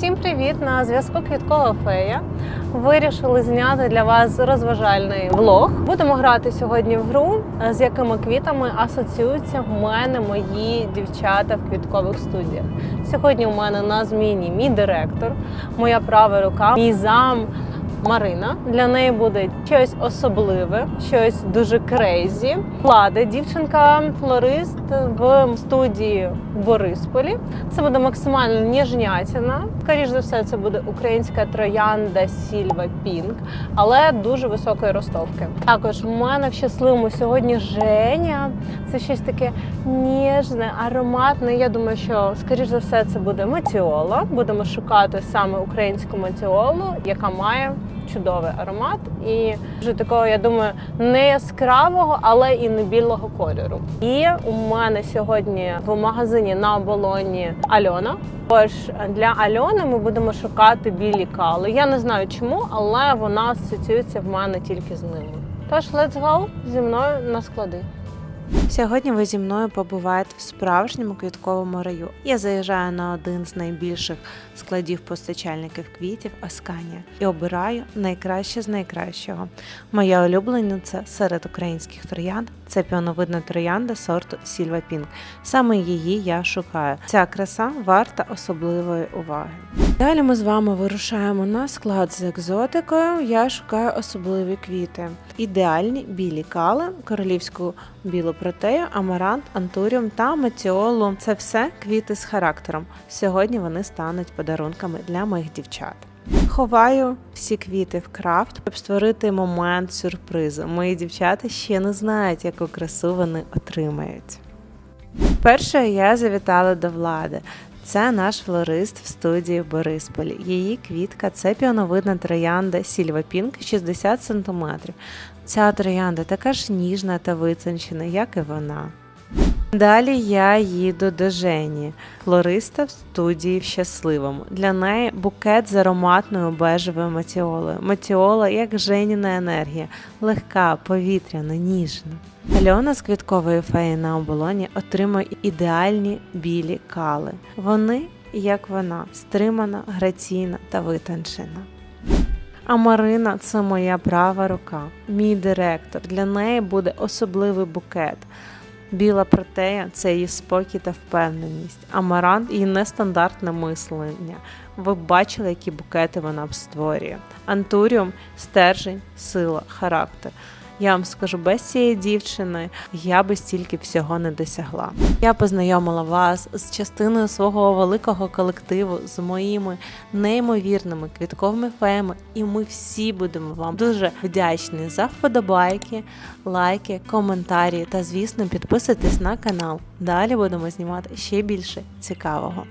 Всім привіт! На зв'язку Квіткова фея. Вирішили зняти для вас розважальний влог. Будемо грати сьогодні в гру, з якими квітами асоціюються в мене мої дівчата в квіткових студіях. Сьогодні у мене на зміні мій директор, моя права рука, мій зам. Марина для неї буде щось особливе, щось дуже крейзі. Влада, дівчинка флорист в студії в Борисполі. Це буде максимально ніжнятина. Скоріш за все, це буде українська троянда Сільва Пінк, але дуже високої ростовки. Також у мене в щасливому сьогодні Женя. Це щось таке ніжне, ароматне. Я думаю, що скоріш за все це буде матіола. Будемо шукати саме українську матіолу, яка має чудовий аромат і вже такого, я думаю, не яскравого, але і не білого кольору. І у мене сьогодні в магазині на оболоні Альона. Тож для Альони ми будемо шукати білі кали. Я не знаю чому, але вона асоціюється в мене тільки з ними. Тож let's go зі мною на склади. Сьогодні ви зі мною побуваєте в справжньому квітковому раю. Я заїжджаю на один з найбільших складів постачальників квітів Асканія і обираю найкраще з найкращого. Моя улюблениця серед українських троянд це піоновидна троянда сорту Сільва Пінк. Саме її я шукаю. Ця краса варта особливої уваги. Далі ми з вами вирушаємо на склад з екзотикою. Я шукаю особливі квіти. Ідеальні білі кали, королівську білу протею, амарант, антуріум та матіолу. Це все квіти з характером. Сьогодні вони стануть подарунками для моїх дівчат. Ховаю всі квіти в крафт, щоб створити момент сюрпризу. Мої дівчата ще не знають, яку красу вони отримають. Перше я завітала до влади. Це наш флорист в студії в Борисполі. Її квітка це піоновидна троянда Сільва Пінк 60 см. Ця троянда така ж ніжна та витончена, як і вона. Далі я їду до Жені, флориста в студії в щасливому. Для неї букет з ароматною бежевою матіолою. Матіола як Женіна енергія, легка, повітряна, ніжна. Альона з квіткової феї на оболоні отримує ідеальні білі кали. Вони, як вона, стримана, граційна та витончена. А Марина це моя права рука, мій директор. Для неї буде особливий букет. Біла протея це її спокій та впевненість. Амарант її нестандартне мислення. Ви бачили, які букети вона б створює. Антуріум стержень, сила, характер. Я вам скажу, без цієї дівчини я би стільки всього не досягла. Я познайомила вас з частиною свого великого колективу, з моїми неймовірними квітковими феями, і ми всі будемо вам дуже вдячні за вподобайки, лайки, коментарі та, звісно, підписуйтесь на канал. Далі будемо знімати ще більше цікавого.